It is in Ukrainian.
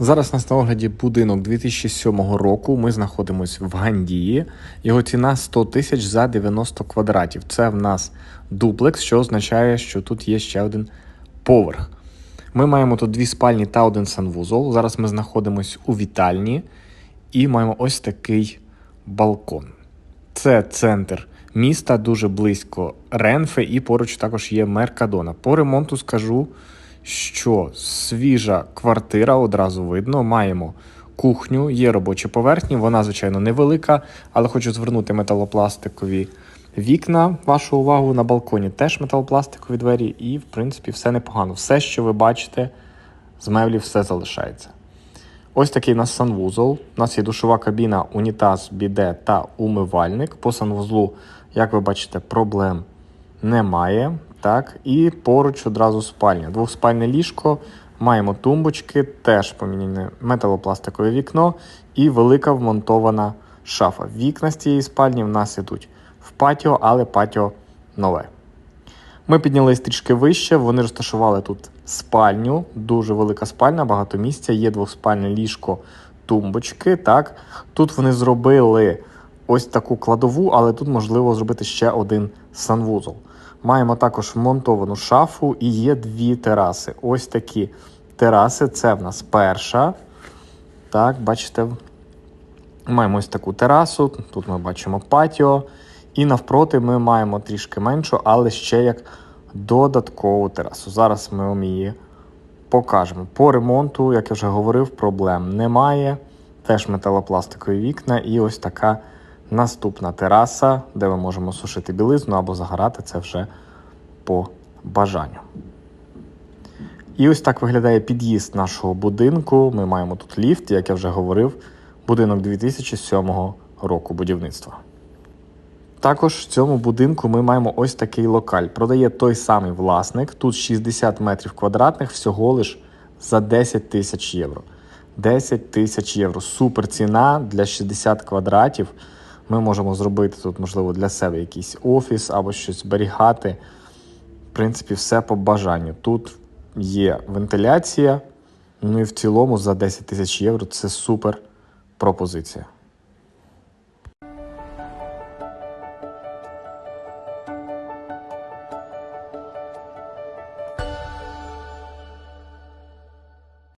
Зараз на огляді будинок 2007 року. Ми знаходимося в Гандії. Його ціна 100 тисяч за 90 квадратів. Це в нас дуплекс, що означає, що тут є ще один поверх. Ми маємо тут дві спальні та один санвузол. Зараз ми знаходимося у вітальні і маємо ось такий балкон. Це центр міста, дуже близько Ренфе, і поруч також є Меркадона. По ремонту скажу, що свіжа квартира одразу видно. Маємо кухню, є робочі поверхні. Вона, звичайно, невелика, але хочу звернути металопластикові вікна. Вашу увагу на балконі теж металопластикові двері, і, в принципі, все непогано. Все, що ви бачите, з меблів все залишається. Ось такий у нас санвузол. У нас є душова кабіна, унітаз, біде та умивальник. По санвузлу, як ви бачите, проблем немає. Так, І поруч одразу спальня. Двохспальне ліжко, маємо тумбочки, теж поміняне металопластикове вікно і велика вмонтована шафа. Вікна з цієї спальні в нас ідуть в патіо, але патіо нове. Ми піднялись трішки вище, вони розташували тут спальню, дуже велика спальня, багато місця, є двохспальне ліжко, тумбочки. Так. Тут вони зробили ось таку кладову, але тут можливо зробити ще один санвузол. Маємо також вмонтовану шафу і є дві тераси. Ось такі тераси. Це в нас перша. Так, бачите, маємо ось таку терасу. Тут ми бачимо патіо. І навпроти ми маємо трішки меншу, але ще як додаткову терасу. Зараз ми вам її покажемо. По ремонту, як я вже говорив, проблем немає. Теж металопластикові вікна, і ось така наступна тераса, де ми можемо сушити білизну або загорати це вже по бажанню. І ось так виглядає під'їзд нашого будинку. Ми маємо тут ліфт, як я вже говорив, будинок 2007 року будівництва. Також в цьому будинку ми маємо ось такий локаль. Продає той самий власник. Тут 60 метрів квадратних, всього лиш за 10 тисяч євро. 10 тисяч євро. Супер ціна для 60 квадратів. Ми можемо зробити тут, можливо, для себе якийсь офіс або щось зберігати. В принципі, все по бажанню. Тут є вентиляція. Ну і в цілому за 10 тисяч євро це супер пропозиція.